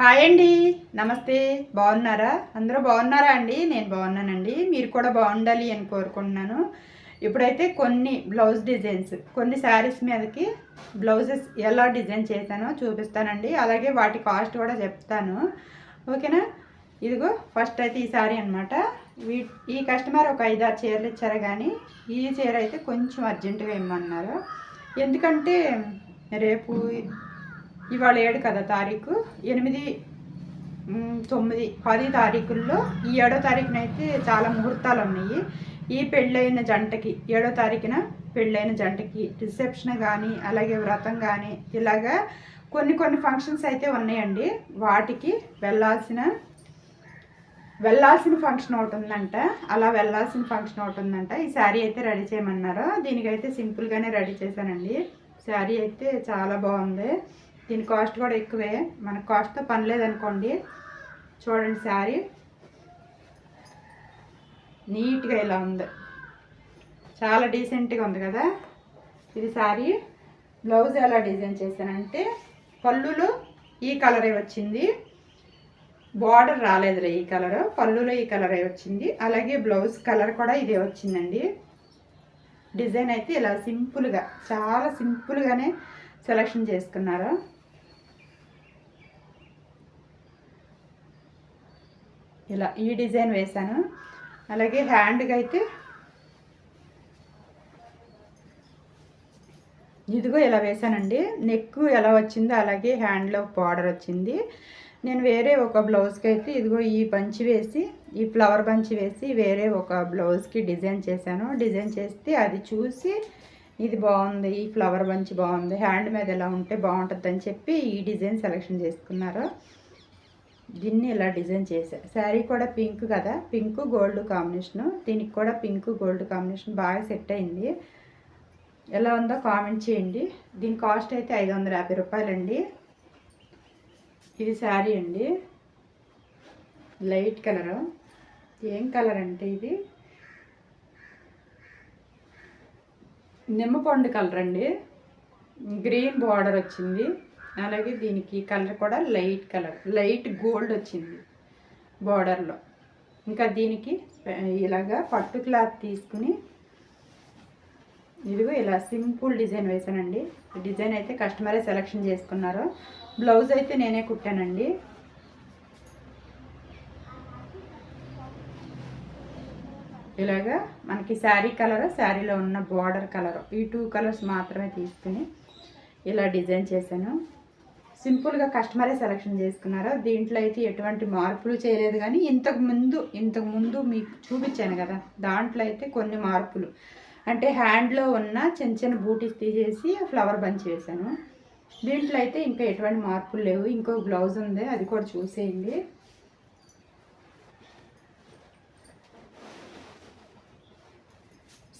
Hi అండి. నమస్తే. బాగున్నారా? అందరూ బాగున్నారా అండి? నేను బాగున్నానండి. మీరు కూడా బాగుండాలి అని కోరుకుంటున్నాను. ఇప్పుడైతే కొన్ని బ్లౌజ్ డిజైన్స్ కొన్ని శారీస్ మీదకి బ్లౌజెస్ ఎలా డిజైన్ చేశానో చూపిస్తానండి. అలాగే వాటి కాస్ట్ కూడా చెప్తాను. ఓకేనా? ఇదిగో ఫస్ట్ అయితే ఈ శారీ అనమాట వీ ఈ కస్టమర్ ఒక ఐదారు చీరలు ఇచ్చారు కానీ ఈ చీర అయితే కొంచెం అర్జెంటుగా ఇమ్మన్నారు. ఎందుకంటే రేపు ఇవాళ ఏడు కదా తారీఖు? ఎనిమిది తొమ్మిది పది తారీఖుల్లో ఈ ఏడో తారీఖున అయితే చాలా ముహూర్తాలు ఉన్నాయి. ఈ పెళ్ళైన జంటకి ఏడో తారీఖున పెళ్ళైన జంటకి రిసెప్షన్ కానీ అలాగే వ్రతం కానీ ఇలాగా కొన్ని కొన్ని ఫంక్షన్స్ అయితే ఉన్నాయండి. వాటికి వెళ్ళాల్సిన వెళ్ళాల్సిన ఫంక్షన్ ఒకటి ఉందంట. అలా వెళ్ళాల్సిన ఫంక్షన్ ఒకటి ఉందంట. ఈ శారీ అయితే రెడీ చేయమన్నారు. దీనికైతే సింపుల్గానే రెడీ చేశానండి. శారీ అయితే చాలా బాగుంది. దీని కాస్ట్ కూడా ఎక్కువే. మనకు కాస్ట్తో పని లేదనుకోండి. చూడండి శారీ. నీట్గా ఇలా ఉంది. చాలా డీసెంట్గా ఉంది కదా. ఇది శారీ. బ్లౌజ్ ఎలా డిజైన్ చేశానంటే పళ్ళులో ఈ కలరే వచ్చింది. బార్డర్ రాలేదులే ఈ కలర్. పళ్ళులో ఈ కలరే వచ్చింది. అలాగే బ్లౌజ్ కలర్ కూడా ఇదే వచ్చిందండి. డిజైన్ అయితే ఇలా సింపుల్గా చాలా సింపుల్గానే సెలెక్షన్ చేసుకున్నారు. ఇలా ఈ డిజైన్ వేశాను. అలాగే హ్యాండ్కి అయితే ఇదిగో ఇలా వేసానండి నెక్ ఎలా వచ్చిందో అలాగే హ్యాండ్లో బార్డర్ వచ్చింది. నేను వేరే ఒక బ్లౌజ్కి అయితే ఇదిగో ఈ బంచి వేసి ఈ ఫ్లవర్ బంచి వేసి వేరే ఒక బ్లౌజ్కి డిజైన్ చేశాను. డిజైన్ చేస్తే అది చూసి ఇది బాగుంది ఈ ఫ్లవర్ బంచి బాగుంది హ్యాండ్ మీద ఎలా ఉంటే బాగుంటుందని చెప్పి ఈ డిజైన్ సెలెక్షన్ చేసుకున్నారు. దీన్ని ఇలా డిజైన్ చేశా శారీ కూడా పింక్ కదా పింక్ గోల్డ్ కాంబినేషను. దీనికి కూడా పింక్ గోల్డ్ కాంబినేషన్ బాగా సెట్ అయింది. ఎలా ఉందో కామెంట్ చేయండి. దీని కాస్ట్ అయితే ఐదు వందల యాభై రూపాయలండి. ఇది శారీ అండి. Light colour. ఏం కలర్ అంటే ఇది? నిమ్మపండు కలర్ అండి. గ్రీన్ బార్డర్ వచ్చింది. అలాగే దీనికి కలర్ కూడా లైట్ కలర్ లైట్ గోల్డ్ వచ్చింది బార్డర్లో. ఇంకా దీనికి ఇలాగా పట్టు క్లాత్ తీసుకుని ఇదిగో ఇలా సింపుల్ డిజైన్ వేసానండి డిజైన్ అయితే కస్టమరే సెలెక్షన్ చేసుకున్నారు. బ్లౌజ్ అయితే నేనే కుట్టానండి. ఇలాగా మనకి శారీ కలర్ శారీలో ఉన్న బార్డర్ కలర్ ఈ టూ కలర్స్ మాత్రమే తీసుకుని ఇలా డిజైన్ చేశాను. సింపుల్గా కస్టమరే సెలెక్షన్ చేసుకున్నారు దీంట్లో అయితే ఎటువంటి మార్పులు చేయలేదు కానీ ఇంతకు ముందు ఇంతకు ముందు మీకు చూపించాను కదా దాంట్లో అయితే కొన్ని మార్పులు. అంటే హ్యాండ్లో ఉన్న చిన్న చిన్న బూటీస్ తీసేసి ఫ్లవర్ బంచ్ వేసాను దీంట్లో అయితే ఇంకా ఎటువంటి మార్పులు లేవు. ఇంకో బ్లౌజ్ ఉంది అది కూడా చూసేయండి.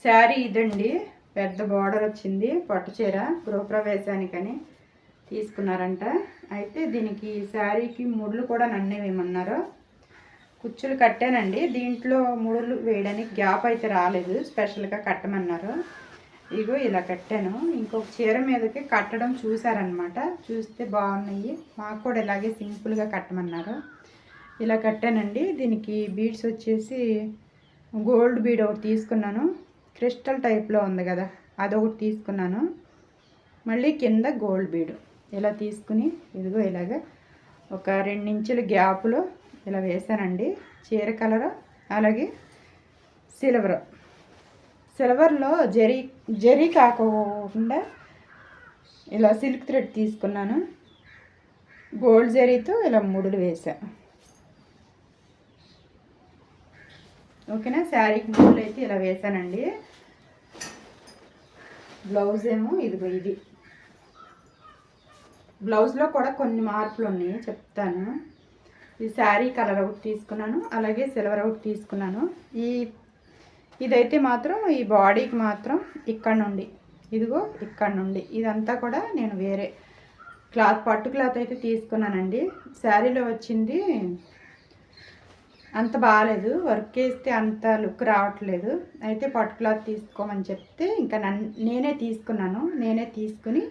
శారీ ఇదండి. పెద్ద బార్డర్ వచ్చింది పట్టు చీర గృహప్రవేశానికని. తీసుకున్నారంట. అయితే దీనికి శారీకి ముడులు కూడా నన్నే వేయమన్నారు. కుచ్చులు కట్టానండి. దీంట్లో ముడులు వేయడానికి గ్యాప్ అయితే రాలేదు. స్పెషల్గా కట్టమన్నారు. ఇగో ఇలా కట్టాను. ఇంకొక చీర మీదకి కట్టడం చూసారనమాట చూస్తే బాగున్నాయి. మాకు కూడా ఇలాగే సింపుల్గా కట్టమన్నారు. ఇలా కట్టానండి. దీనికి బీడ్స్ వచ్చేసి గోల్డ్ బీడ్ ఒకటి తీసుకున్నాను. క్రిస్టల్ టైప్లో ఉంది కదా అదొకటి తీసుకున్నాను. మళ్ళీ కింద గోల్డ్ బీడు. ఇలా తీసుకుని ఇదిగో ఇలాగ ఒక రెండించుల గ్యాప్లో ఇలా వేసానండి చీర కలర్ అలాగే సిల్వర్. సిల్వర్లో జరీ జరీ కాకుండా ఇలా సిల్క్ థ్రెడ్ తీసుకున్నాను. గోల్డ్ జరీతో ఇలా ముడులు వేసా ఓకేనా? శారీకి ముడులు అయితే ఇలా వేసానండి బ్లౌజ్ ఏమో ఇదిగో ఇది. బ్లౌజ్లో కూడా కొన్ని మార్పులు ఉన్నాయి చెప్తాను. ఈ శారీ కలర్ ఒకటి తీసుకున్నాను అలాగే సిల్వర్ ఒకటి తీసుకున్నాను. ఈ ఇదైతే మాత్రం ఈ బాడీకి మాత్రం ఇక్కడ నుండి ఇదిగో ఇక్కడ నుండి ఇదంతా కూడా నేను వేరే క్లాత్ పట్టు క్లాత్ అయితే తీసుకున్నానండి. శారీలో వచ్చింది అంత బాగాలేదు వర్క్ వేస్తే అంత లుక్ రావట్లేదు. అయితే పట్టు క్లాత్ తీసుకోమని చెప్తే ఇంకా నన్ను నేనే తీసుకున్నాను నేనే తీసుకుని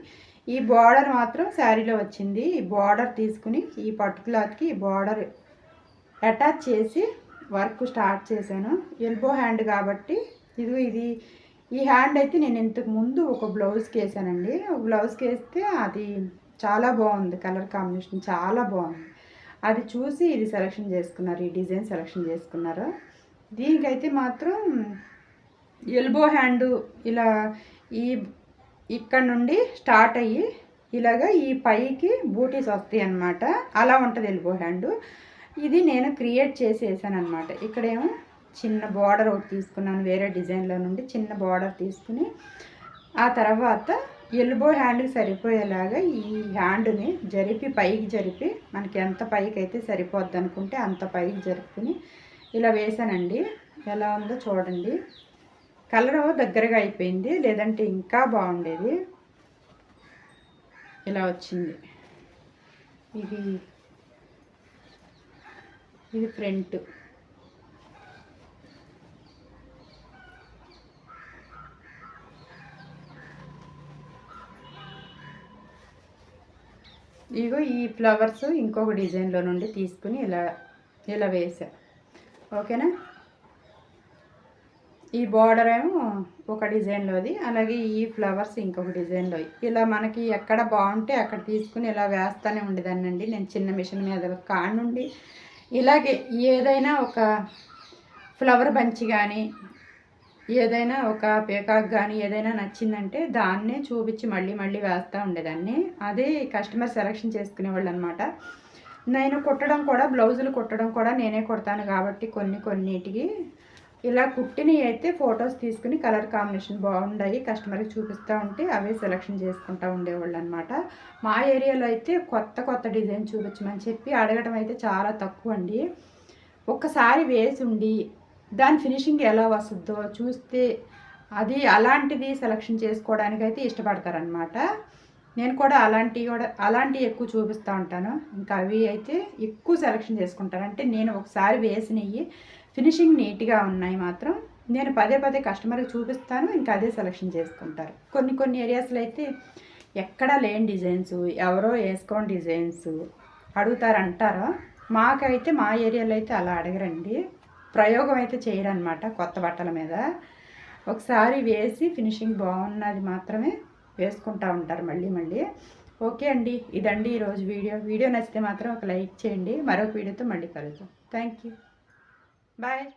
ఈ బార్డర్ మాత్రం శారీలో వచ్చింది. ఈ బార్డర్ తీసుకుని ఈ పట్టు క్లాత్కి బార్డర్ అటాచ్ చేసి వర్క్ స్టార్ట్ చేశాను. ఎల్బో హ్యాండ్ కాబట్టి ఇది ఇది. ఈ హ్యాండ్ అయితే నేను ఇంతకు ముందు ఒక బ్లౌజ్కి వేసానండి. బ్లౌజ్కి వేస్తే అది చాలా బాగుంది. కలర్ కాంబినేషన్ చాలా బాగుంది. అది చూసి ఇది సెలెక్షన్ చేసుకున్నారు. ఈ డిజైన్ సెలెక్షన్ చేసుకున్నారు. దీనికైతే మాత్రం ఎల్బో హ్యాండ్ ఇలా ఈ ఇక్కడ నుండి స్టార్ట్ అయ్యి ఇలాగ ఈ పైకి బూటీస్ వస్తాయి అన్నమాట. అలా ఉంటుంది ఎల్బో హ్యాండ్. ఇది నేను క్రియేట్ చేసి అనమాట ఇక్కడేమో చిన్న బార్డర్ ఒకటి తీసుకున్నాను వేరే డిజైన్లో నుండి చిన్న బార్డర్ తీసుకుని ఆ తర్వాత ఎల్బో హ్యాండ్కి సరిపోయేలాగా ఈ హ్యాండ్ని జరిపి పైకి జరిపి మనకి ఎంత పైకి అయితే సరిపోద్ది అనుకుంటే అంత పైకి జరుపుకుని ఇలా వేసానండి. ఎలా ఉందో చూడండి. కలర్ దగ్గరగా అయిపోయింది లేదంటే ఇంకా బాగుండేది. ఇలా వచ్చింది. ఇది ఇది ఫ్రంట్. ఇగో ఈ ఫ్లవర్స్ ఇంకొక డిజైన్లో నుండి తీసుకుని ఇలా ఇలా వేసా. ఓకేనా? ఈ బార్డర్ ఏమో ఒక డిజైన్లోది అలాగే ఈ ఫ్లవర్స్ ఇంకొక డిజైన్లో ఇలా మనకి ఎక్కడ బాగుంటే అక్కడ తీసుకుని ఇలా వేస్తూనే ఉండేదాన్నండి. నేను చిన్న మిషన్ మీద కాడ నుండి ఇలాగే ఏదైనా ఒక ఫ్లవర్ బంచి కానీ ఏదైనా ఒక పేకాక్ కానీ ఏదైనా నచ్చిందంటే దాన్నే చూపించి మళ్ళీ మళ్ళీ వేస్తూ ఉండేదాన్ని. అదే కస్టమర్ సెలెక్షన్ చేసుకునేవాళ్ళు అనమాట నేను కుట్టడం కూడా బ్లౌజులు కుట్టడం కూడా నేనే కుడతాను కాబట్టి కొన్ని కొన్నిటికి ఇలా కుట్టినవి అయితే ఫొటోస్ తీసుకుని కలర్ కాంబినేషన్ బాగుండాయి. కస్టమర్కి చూపిస్తూ ఉంటే అవే సెలెక్షన్ చేసుకుంటూ ఉండేవాళ్ళు అనమాట మా ఏరియాలో అయితే కొత్త కొత్త డిజైన్ చూపించమని చెప్పి అడగడం అయితే చాలా తక్కువ అండి. ఒక్కసారి వేసి ఉండి దాని ఫినిషింగ్ ఎలా వస్తుందో చూస్తే అది అలాంటిది సెలెక్షన్ చేసుకోవడానికి అయితే ఇష్టపడతారనమాట. నేను కూడా అలాంటివి కూడా అలాంటివి ఎక్కువ చూపిస్తూ ఉంటాను. ఇంకా అవి అయితే ఎక్కువ సెలెక్షన్ చేసుకుంటాను. అంటే నేను ఒకసారి వేసినవి ఫినిషింగ్ నీట్గా ఉన్నాయి మాత్రం. నేను పదే పదే కస్టమర్కి చూపిస్తాను ఇంకా అదే సెలెక్షన్ చేసుకుంటారు. కొన్ని కొన్ని ఏరియాస్లో అయితే ఎక్కడా లేని డిజైన్స్ ఎవరో వేసుకోని డిజైన్స్ అడుగుతారంటారో? మాకైతే మా ఏరియాలో అయితే అలా అడగరండి. ప్రయోగం అయితే చేయరనమాట కొత్త బట్టల మీద. ఒకసారి వేసి ఫినిషింగ్ బాగున్నది మాత్రమే వేసుకుంటూ ఉంటారు మళ్ళీ మళ్ళీ. ఓకే అండి ఇదండి ఈరోజు వీడియో. వీడియో నచ్చితే మాత్రం ఒక లైక్ చేయండి. మరొక వీడియోతో మళ్ళీ కలుద్దాం. Thank you Bye.